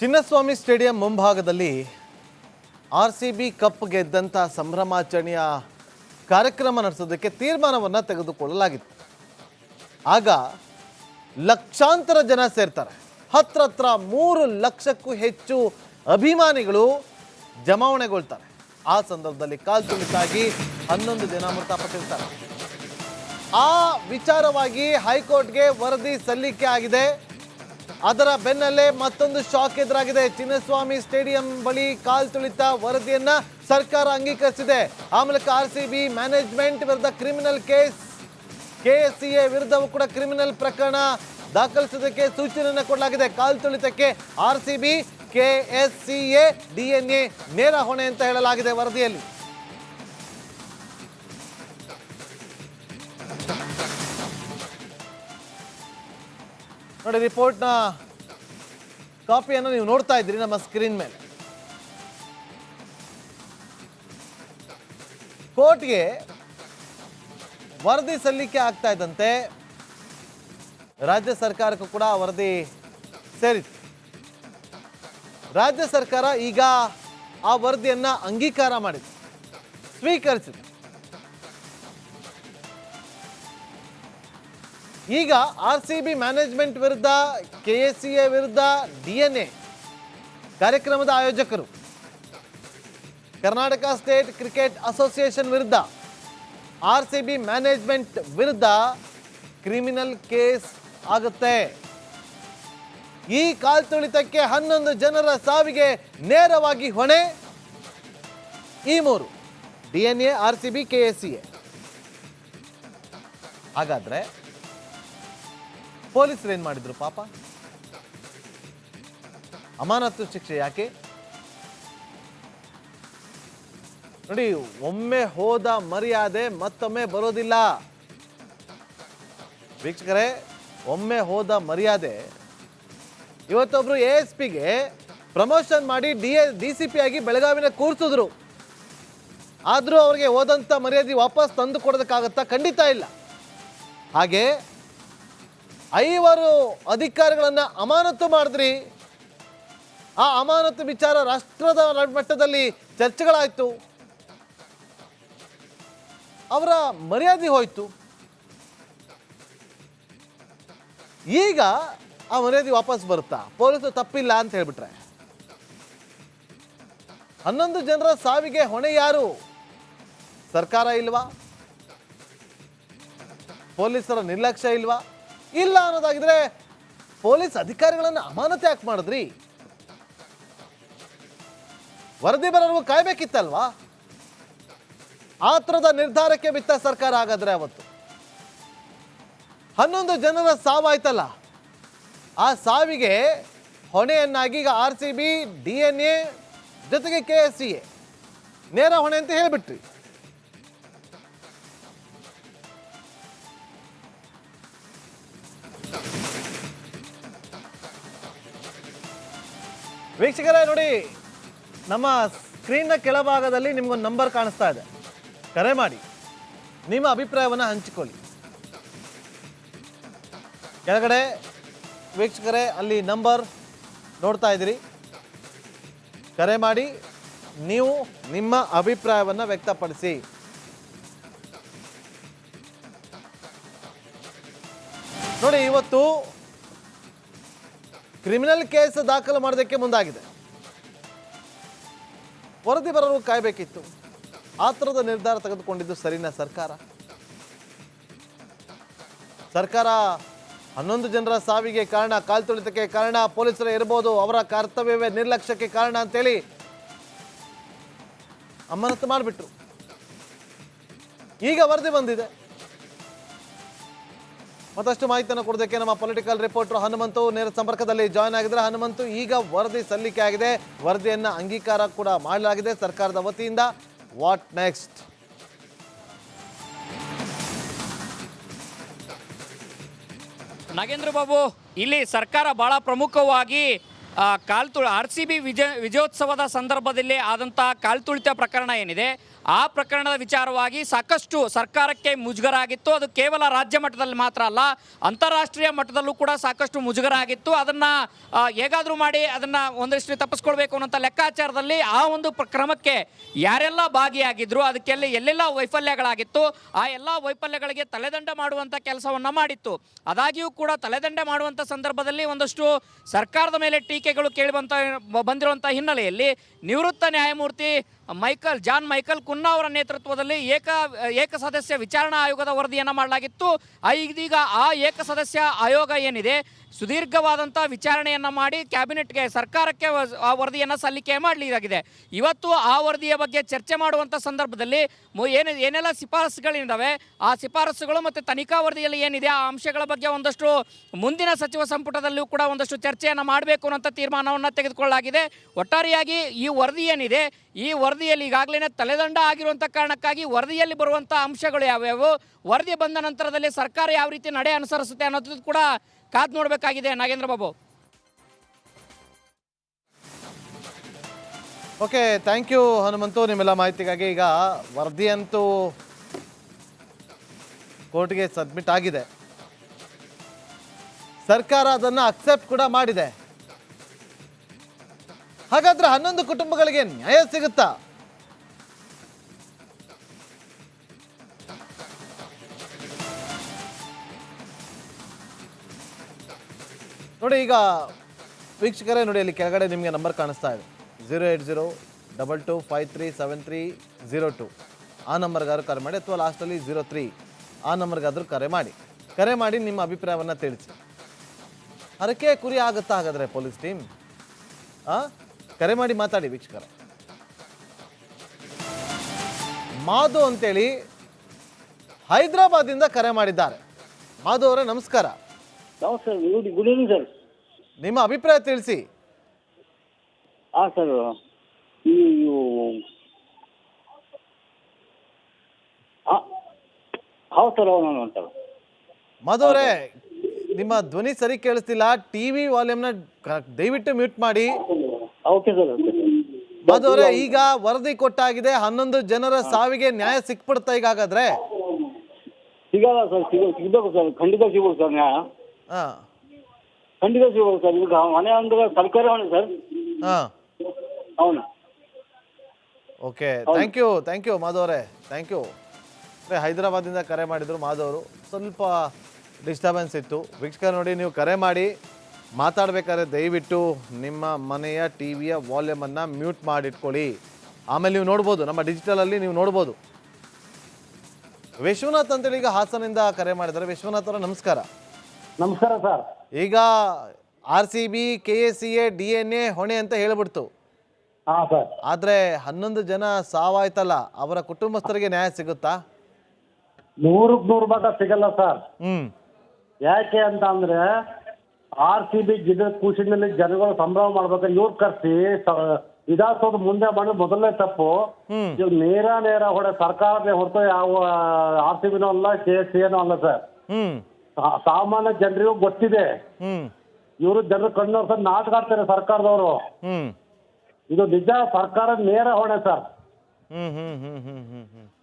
Chinnaswamy stadium ಮುಂಭಾಗದಲ್ಲಿ R C B cup ಗೆದ್ದಂಥ ಸಂಭ್ರಮಾಚರಣೆಯ ಕಾರ್ಯಕ್ರಮ ನಡೆಸೋದಕ್ಕೆ ತೀರ್ಮಾನವನ್ನು ತೆಗೆದುಕೊಳ್ಳಲಾಗಿತ್ತು. ಆಗ ಲಕ್ಷಾಂತರ ಜನ ಸೇರ್ತಾರೆ. ಹತ್ರ ಹತ್ರ ಮೂರು ಲಕ್ಷಕ್ಕೂ ಹೆಚ್ಚು ಅಭಿಮಾನಿಗಳು ಜಮಾವಣೆಗೊಳ್ತಾರೆ. ಆ ಸಂದರ್ಭದಲ್ಲಿ ಕಾಲ್ ತುಳಿತಾಗಿ ಹನ್ನೊಂದು ಜನ ಮೃತಪಟ್ಟಿರ್ತಾರೆ. ಆ ವಿಚಾರವಾಗಿ ಹೈಕೋರ್ಟ್ಗೆ ವರದಿ ಸಲ್ಲಿಕೆ ಆಗಿದೆ. ಅದರ ಬೆನ್ನಲ್ಲೇ ಮತ್ತೊಂದು ಶಾಕ್ ಎದುರಾಗಿದೆ. ಚಿನ್ನಸ್ವಾಮಿ ಸ್ಟೇಡಿಯಂ ಬಳಿ ಕಾಲ್ ತುಳಿತ ವರದಿಯನ್ನ ಸರ್ಕಾರ ಅಂಗೀಕರಿಸಿದೆ. ಆ ಮೂಲಕ ಆರ್ ಸಿ ಬಿ ಮ್ಯಾನೇಜ್ಮೆಂಟ್ ವಿರುದ್ಧ ಕ್ರಿಮಿನಲ್ ಕೇಸ್, ಕೆಎಸ್ಸಿಎ ವಿರುದ್ಧವೂ ಕೂಡ ಕ್ರಿಮಿನಲ್ ಪ್ರಕರಣ ದಾಖಲಿಸುವುದಕ್ಕೆ ಸೂಚನೆಯನ್ನು ಕೊಡಲಾಗಿದೆ. ಕಾಲ್ ತುಳಿತಕ್ಕೆ R C B KSCA, DNA ನೇರ ಹೊಣೆ ಅಂತ ಹೇಳಲಾಗಿದೆ ವರದಿಯಲ್ಲಿ. ನೋಡಿ ರಿಪೋರ್ಟ್ನ ಕಾಪಿಯನ್ನು ನೀವು ನೋಡ್ತಾ ಇದ್ದೀರಿ ನಮ್ಮ ಸ್ಕ್ರೀನ್ ಮೇಲೆ. ಕೋರ್ಟ್ಗೆ ವರದಿ ಸಲ್ಲಿಕೆ ಆಗ್ತಾ ಇದ್ದಂತೆ ರಾಜ್ಯ ಸರ್ಕಾರಕ್ಕೂ ಕೂಡ ವರದಿ ಸೇರಿತ್ತು. ರಾಜ್ಯ ಸರ್ಕಾರ ಈಗ ಆ ವರದಿಯನ್ನು ಅಂಗೀಕಾರ ಮಾಡಿದೆ, ಸ್ವೀಕರಿಸಿದೆ. ಈಗ ಆರ್ ಸಿ ಬಿ ಮ್ಯಾನೇಜ್ಮೆಂಟ್ ವಿರುದ್ಧ ಕೆ ಎಸ್ ಸಿ ಎ ವಿರುದ್ಧ ಡಿ ಎನ್ ಎ ಕಾರ್ಯಕ್ರಮದ ಆಯೋಜಕರು, ಕರ್ನಾಟಕ ಸ್ಟೇಟ್ ಕ್ರಿಕೆಟ್ ಅಸೋಸಿಯೇಷನ್ ವಿರುದ್ಧ ಆರ್ ಸಿ ಬಿ ಮ್ಯಾನೇಜ್ಮೆಂಟ್ ವಿರುದ್ಧ ಕ್ರಿಮಿನಲ್ ಕೇಸ್ ಆಗುತ್ತೆ. ಈ ಕಾಲ್ತುಳಿತಕ್ಕೆ ಹನ್ನೊಂದು ಜನರ ಸಾವಿಗೆ ನೇರವಾಗಿ ಹೊಣೆ. ಈ ಮೂರು D N A R C B K S C A ಹಾಗಾದ್ರೆ ಪೊಲೀಸರು ಏನು ಮಾಡಿದ್ರು, ಪಾಪ? ಅಮಾನತು ಶಿಕ್ಷೆ ಯಾಕೆ? ನೋಡಿ, ಒಮ್ಮೆ ಹೋದ ಮರ್ಯಾದೆ ಮತ್ತೊಮ್ಮೆ ಬರೋದಿಲ್ಲ. ವೀಕ್ಷಕರೇ, ಒಮ್ಮೆ ಹೋದ ಮರ್ಯಾದೆ. ಇವತ್ತೊಬ್ರು ಎ ಎಸ್ ಪಿಗೆ ಪ್ರಮೋಷನ್ ಮಾಡಿ D A, D C P ಆಗಿ ಬೆಳಗಾವಿನ ಕೂರಿಸಿದ್ರು. ಆದರೂ ಅವ್ರಿಗೆ ಹೋದಂಥ ಮರ್ಯಾದೆ ವಾಪಸ್ ತಂದು ಕೊಡೋದಕ್ಕಾಗತ್ತಾ ಖಂಡಿತ ಇಲ್ಲ. ಹಾಗೆ ಐವರು ಅಧಿಕಾರಿಗಳನ್ನ ಅಮಾನತು ಮಾಡಿದ್ರಿ. ಆ ಅಮಾನತು ವಿಚಾರ ರಾಷ್ಟ್ರದ ಮಟ್ಟದಲ್ಲಿ ಚರ್ಚೆಗಳಾಯ್ತು. ಅವರ ಮರ್ಯಾದೆ ಹೋಯ್ತು. ಈಗ ಆ ಮರ್ಯಾದೆ ವಾಪಸ್ ಬರುತ್ತಾ? ಪೊಲೀಸರು ತಪ್ಪಿಲ್ಲ ಅಂತ ಹೇಳ್ಬಿಟ್ರೆ. ಹನ್ನೊಂದು ಜನರ ಸಾವಿಗೆ ಹೊಣೆ ಯಾರು? ಸರ್ಕಾರ ಇಲ್ವಾ? ಪೊಲೀಸರ ನಿರ್ಲಕ್ಷ್ಯ ಇಲ್ವಾ? ಇಲ್ಲ ಅನ್ನೋದಾಗಿದ್ರೆ ಪೊಲೀಸ್ ಅಧಿಕಾರಿಗಳನ್ನು ಅಮಾನತೆ ಯಾಕೆ ಮಾಡಿದ್ರಿ? ವರದಿ ಬರೋರ್ಗೂ ಕಾಯ್ಬೇಕಿತ್ತಲ್ವಾ? ಆ ಥರದ ನಿರ್ಧಾರಕ್ಕೆ ಬಿತ್ತ ಸರ್ಕಾರ ಆಗಾದ್ರೆ ಅವತ್ತು. ಹನ್ನೊಂದು ಜನರ ಸಾವಾಯ್ತಲ್ಲ. ಆ ಸಾವಿಗೆ ಹೊಣೆಯನ್ನಾಗಿ ಈಗ R C B, D N A ಜೊತೆಗೆ ಕೆ ಎಸ್ ಸಿ ಎ. ನೇರ ಹೊಣೆ ಅಂತ ಹೇಳ್ಬಿಟ್ರಿ. ವೀಕ್ಷಕರೇ, ನೋಡಿ, ನಮ್ಮ ಸ್ಕ್ರೀನ್ನ ಕೆಳಭಾಗದಲ್ಲಿ ನಿಮ್ಗೊಂದು ನಂಬರ್ ಕಾಣಿಸ್ತಾ ಇದೆ. ಕರೆ ಮಾಡಿ. ನಿಮ್ಮ ಅಭಿಪ್ರಾಯವನ್ನು ಹಂಚಿಕೊಳ್ಳಿ. ಕೆಳಗಡೆ ವೀಕ್ಷಕರೇ, ಅಲ್ಲಿ ನಂಬರ್ ನೋಡ್ತಾ ಇದ್ದೀರಿ. ಕರೆ ಮಾಡಿ, ನೀವು ನಿಮ್ಮ ಅಭಿಪ್ರಾಯವನ್ನು ವ್ಯಕ್ತಪಡಿಸಿ. ನೋಡಿ, ಇವತ್ತು ಕ್ರಿಮಿನಲ್ ಕೇಸ್ ದಾಖಲು ಮಾಡೋದಕ್ಕೆ ಮುಂದಾಗಿದೆ. ವರದಿ ಬರಲು ಕಾಯಬೇಕಿತ್ತು. ಆ ಥರದ ನಿರ್ಧಾರ ತೆಗೆದುಕೊಂಡಿದ್ದು ಸರಿನಾ ಸರ್ಕಾರ? ಸರ್ಕಾರ ಹನ್ನೊಂದು ಜನರ ಸಾವಿಗೆ ಕಾರಣ ಕಾಲ್ತುಳಿತಕ್ಕೆ ಕಾರಣ, ಪೊಲೀಸರೇ ಇರ್ಬೋದು, ಅವರ ಕರ್ತವ್ಯವೇ ನಿರ್ಲಕ್ಷ್ಯಕ್ಕೆ ಕಾರಣ ಅಂತೇಳಿ ಅಮಾನತು ಮಾಡಿಬಿಟ್ರು. ಈಗ ವರದಿ ಬಂದಿದೆ. ಮತ್ತಷ್ಟು ಮಾಹಿತಿಯನ್ನು ಕೊಡೋದಕ್ಕೆ ನಮ್ಮ ಪೊಲಿಟಿಕಲ್ ರಿಪೋರ್ಟರ್ ಹನುಮಂತು ನೇರ ಸಂಪರ್ಕದಲ್ಲಿ ಜಾಯ್ನ್ ಆಗಿದ್ರೆ ಹನುಮಂತು, ಈಗ ವರದಿ ಸಲ್ಲಿಕೆ ಆಗಿದೆ. ವರದಿಯನ್ನು ಅಂಗೀಕಾರ ಕೂಡ ಮಾಡಲಾಗಿದೆ ಸರ್ಕಾರದ ವತಿಯಿಂದ. ವಾಟ್ ನೆಕ್ಸ್ಟ್ ನಾಗೇಂದ್ರ ಬಾಬು, ಇಲ್ಲಿ ಸರ್ಕಾರ ಬಹಳ ಪ್ರಮುಖವಾಗಿ ಕಾಲ್ತು ಆರ್ ಸಿ ಬಿ ವಿಜಯ, ವಿಜಯೋತ್ಸವದ ಸಂದರ್ಭದಲ್ಲಿ ಆದಂಥ ಕಾಲ್ತುಳಿತ ಪ್ರಕರಣ ಏನಿದೆ? ಆ ಪ್ರಕರಣದ ವಿಚಾರವಾಗಿ ಸಾಕಷ್ಟು ಸರ್ಕಾರಕ್ಕೆ ಮುಜುಗರ ಆಗಿತ್ತು ಅದು ಕೇವಲ ರಾಜ್ಯ ಮಟ್ಟದಲ್ಲಿ ಮಾತ್ರ ಅಲ್ಲ, ಅಂತಾರಾಷ್ಟ್ರೀಯ ಮಟ್ಟದಲ್ಲೂ ಕೂಡ ಸಾಕಷ್ಟು ಮುಜುಗರ ಆಗಿತ್ತು ಅದನ್ನ ಹೇಗಾದರೂ ಮಾಡಿ ಅದನ್ನ ಒಂದಷ್ಟು ತಪ್ಪಿಸ್ಕೊಳ್ಬೇಕು ಅನ್ನೋಂಥ ಲೆಕ್ಕಾಚಾರದಲ್ಲಿ ಆ ಒಂದು ಕ್ರಮಕ್ಕೆ ಯಾರೆಲ್ಲ ಭಾಗಿಯಾಗಿದ್ರು, ಅದಕ್ಕೆಲ್ಲ ಎಲ್ಲೆಲ್ಲ ವೈಫಲ್ಯಗಳಾಗಿತ್ತು, ಆ ಎಲ್ಲ ವೈಫಲ್ಯಗಳಿಗೆ ತಲೆದಂಡ ಮಾಡುವಂಥ ಕೆಲಸವನ್ನ ಮಾಡಿತ್ತು. ಅದಾಗಿಯೂ ಕೂಡ ತಲೆದಂಡ ಮಾಡುವಂಥ ಸಂದರ್ಭದಲ್ಲಿ ಒಂದಷ್ಟು ಸರ್ಕಾರದ ಮೇಲೆ ಟೀಕೆಗಳು ಕೇಳಿ ಬಂದಿರುವಂಥ ಹಿನ್ನೆಲೆಯಲ್ಲಿ ನಿವೃತ್ತ ನ್ಯಾಯಮೂರ್ತಿ ಮೈಕಲ್, ಜಾನ್ ಮೈಕಲ್ ಕುನ್ನಾ ಅವರ ನೇತೃತ್ವದಲ್ಲಿ ಏಕ ಏಕ ಸದಸ್ಯ ವಿಚಾರಣಾ ಆಯೋಗದ ವರದಿಯನ್ನು ಮಾಡಲಾಗಿತ್ತು. ಇದೀಗ ಆ ಏಕ ಸದಸ್ಯ ಆಯೋಗ ಏನಿದೆ ಸುದೀರ್ಘವಾದಂಥ ವಿಚಾರಣೆಯನ್ನು ಮಾಡಿ ಕ್ಯಾಬಿನೆಟ್ಗೆ ಸರ್ಕಾರಕ್ಕೆ ಆ ವರದಿಯನ್ನು ಸಲ್ಲಿಕೆ ಮಾಡಲಿದಾಗಿದೆ. ಇವತ್ತು ಆ ವರದಿಯ ಬಗ್ಗೆ ಚರ್ಚೆ ಮಾಡುವಂಥ ಸಂದರ್ಭದಲ್ಲಿ ಏನು ಏನೆಲ್ಲ ಶಿಫಾರಸುಗಳಿದ್ದಾವೆ ಆ ಶಿಫಾರಸುಗಳು ಮತ್ತು ತನಿಖಾ ವರದಿಯಲ್ಲಿ ಏನಿದೆ, ಆ ಅಂಶಗಳ ಬಗ್ಗೆ ಒಂದಷ್ಟು ಮುಂದಿನ ಸಚಿವ ಸಂಪುಟದಲ್ಲೂ ಕೂಡ ಒಂದಷ್ಟು ಚರ್ಚೆಯನ್ನು ಮಾಡಬೇಕು ಅನ್ನೋಂಥ ತೀರ್ಮಾನವನ್ನು ತೆಗೆದುಕೊಳ್ಳಲಾಗಿದೆ. ಒಟ್ಟಾರೆಯಾಗಿ ಈ ವರದಿ ಏನಿದೆ, ಈ ವರದಿಯಲ್ಲಿ ಈಗಾಗಲೇ ತಲೆದಂಡ ಆಗಿರುವಂಥ ಕಾರಣಕ್ಕಾಗಿ ವರದಿಯಲ್ಲಿ ಬರುವಂಥ ಅಂಶಗಳು ಯಾವ್ಯಾವು, ವರದಿ ಬಂದ ನಂತರದಲ್ಲಿ ಸರ್ಕಾರ ಯಾವ ರೀತಿ ನಡೆ ಅನುಸರಿಸುತ್ತೆ ಅನ್ನೋದು ಕೂಡ ಕಾದು ನೋಡಬೇಕಾಗಿದೆ Nagendra Babu. Okay thank you Hanumanthu, ನಿಮ್ಮೆಲ್ಲ ಮಾಹಿತಿಗಾಗಿ ಈಗ ವರದಿಯಂತೂ ಕೋರ್ಟ್ಗೆ ಸಬ್ಮಿಟ್ ಆಗಿದೆ. ಸರ್ಕಾರ ಅದನ್ನು ಅಕ್ಸೆಪ್ಟ್ ಕೂಡ ಮಾಡಿದೆ. ಹಾಗಾದ್ರೆ ಹನ್ನೊಂದು ಕುಟುಂಬಗಳಿಗೆ ನ್ಯಾಯ ಸಿಗುತ್ತಾ? ನೋಡಿ, ಈಗ ವೀಕ್ಷಕರೇ, ನೋಡಿ ಅಲ್ಲಿ ಕೆಳಗಡೆ ನಿಮಗೆ ನಂಬರ್ ಕಾಣಿಸ್ತಾ ಇದೆ. Zero eight zero double two five three seven three zero two ಆ ನಂಬರ್ಗಾದ್ರೂ ಕರೆ ಮಾಡಿ, ಅಥವಾ ಲಾಸ್ಟಲ್ಲಿ ಝೀರೋ ತ್ರೀ ಆ ನಂಬರ್ಗಾದ್ರೂ ಕರೆ ಮಾಡಿ. ಕರೆ ಮಾಡಿ ನಿಮ್ಮ ಅಭಿಪ್ರಾಯವನ್ನು ತಿಳಿಸಿ. ಅದಕ್ಕೆ ಕುರಿ ಆಗುತ್ತಾ ಹಾಗಾದ್ರೆ ಪೊಲೀಸ್ ಟೀಮ್? ಆ? ಕರೆ ಮಾಡಿ ಮಾತಾಡಿ ವೀಕ್ಷಕರ. ಮಾಧು ಅಂತೇಳಿ ಹೈದರಾಬಾದಿಂದ ಕರೆ ಮಾಡಿದ್ದಾರೆ. ಮಾಧು ಅವರೇ, ನಮಸ್ಕಾರ. ನಮಸ್ತೆ ಗುಡ್ ಗುಡ್ ಈವ್ನಿಂಗ್ ಸರ್. ನಿಮ್ಮ ಅಭಿಪ್ರಾಯ ತಿಳಿಸಿ. ಹಾಂ ಸರ್ ಈ ಹೌದು ಸರ್ ಹೌದು ನಾನು ಅಂತ ಮಾಧವ್ರೆ ನಿಮ್ಮ ಧ್ವನಿ ಸರಿ ಕೇಳಿಸ್ತಿಲ್ಲ ಟಿವಿ ವಾಲ್ಯೂಮ್ನ ದಯವಿಟ್ಟು ಮ್ಯೂಟ್ ಮಾಡಿ. ಓಕೆ ಸರ್ ಈಗ ವರದಿ ಕೊಟ್ಟಾಗಿದೆ ಹನ್ನೊಂದು ಜನರ ಸಾವಿಗೆ ನ್ಯಾಯ ಸಿಕ್ಬಿಡ್ತಾ ಈಗ ಹಾಗಾದ್ರೆ ಸಿಗಲ್ಲ ಸರ್ ಸಿಗ ಸಿಗಬೇಕು ಸರ್ ಖಂಡಿತ ಸಿಗ್ಬೇಕು ಸರ್ ನ್ಯಾಯ. ಹಾ. ಖಂಡಿತ ಸರ್ ಈಗ ಮನೆ ಅಂದ್ರೆ ಸರ್ಕಾರಿ ಸರ್. ಹಾ. Okay thank you thank you ಮಾಧವರೇ thank you ಹೈದರಾಬಾದಿಂದ ಕರೆ ಮಾಡಿದ್ರು ಮಾಧವರು ಸ್ವಲ್ಪ ಡಿಸ್ಟರ್ಬೆನ್ಸ್ ಇತ್ತು. ವೀಕ್ಷಕರು ನೋಡಿ ನೀವು ಕರೆ ಮಾಡಿ ಮಾತಾಡ್ಬೇಕಾದ್ರೆ ದಯವಿಟ್ಟು ನಿಮ್ಮ ಮನೆಯ ಟಿ ವಿಯ ವಾಲ್ಯೂಮನ್ನು ಮ್ಯೂಟ್ ಮಾಡಿಟ್ಕೊಳ್ಳಿ. ಆಮೇಲೆ ನೀವು ನೋಡ್ಬೋದು ನಮ್ಮ ಡಿಜಿಟಲಲ್ಲಿ ನೀವು ನೋಡ್ಬೋದು. ವಿಶ್ವನಾಥ್ ಅಂತೇಳಿ ಈಗ ಹಾಸನಿಂದ ಕರೆ ಮಾಡಿದ್ದಾರೆ. ವಿಶ್ವನಾಥ್ ಅವರ ನಮಸ್ಕಾರ. ನಮಸ್ಕಾರ ಸರ್. ಈಗ R C B K A C A D N A ಹೊಣೆ ಅಂತ ಹೇಳ್ಬಿಡ್ತು. ಹಾ ಸರ್. ಆದ್ರೆ ಹನ್ನೊಂದು ಜನ ಸಾವಾಯ್ತಲ್ಲ ಅವರ ಕುಟುಂಬಸ್ಥರಿಗೆ ನ್ಯಾಯ ಸಿಗುತ್ತಾ? ನೂರಕ್ಕೆ ನೂರು ಭಾಗ ಸಿಗಲ್ಲ ಸರ್. ಹ್ಮ್. ಯಾಕೆ ಅಂತ ಅಂದ್ರೆ ಆರ್ ಸಿ ಬಿ ಗಿಡ ಖುಷಿನಲ್ಲಿ ಜನಗಳು ಸಂಭ್ರಮ ಮಾಡ್ಬೇಕಾದ್ರೆ ಇವ್ರು ಕರ್ಸಿ ವಿಧಾನಸೌಧ ಮುಂದೆ ಮಾಡಿ ಮೊದಲನೇ ತಪ್ಪು. ಹ್ಮ್. ಇವ್ ನೇರ ನೇರ ಹೊಡೆ ಸರ್ಕಾರದೇ ಹೊರತು ಯಾವ ಆರ್ ಸಿ ಬಿನೂ ಅಲ್ಲ ಕೆ ಎಸ್ ಸಿ ಏನೂ ಅಲ್ಲ ಸರ್. ಹ್ಮ್. ಸಾ- ಸಾಮಾನ್ಯ ಜನರಿಗೂ ಗೊತ್ತಿದೆ. ಹ್ಮ್. ಇವರು ಜನರು ಕಣ್ಣು ನಾಟಕ ಆಡ್ತಾರೆ ಸರ್ಕಾರದವರು. ಹ್ಮ್. ಇದು ನಿಜ ಸರ್ಕಾರ ನೇರ ಹೊಣೆ ಸರ್. ಹ್ಮ್ ಹ್ಮ್ ಹ್ಮ್ ಹ್ಮ್ ಹ್ಮ್ ಹ್ಮ್.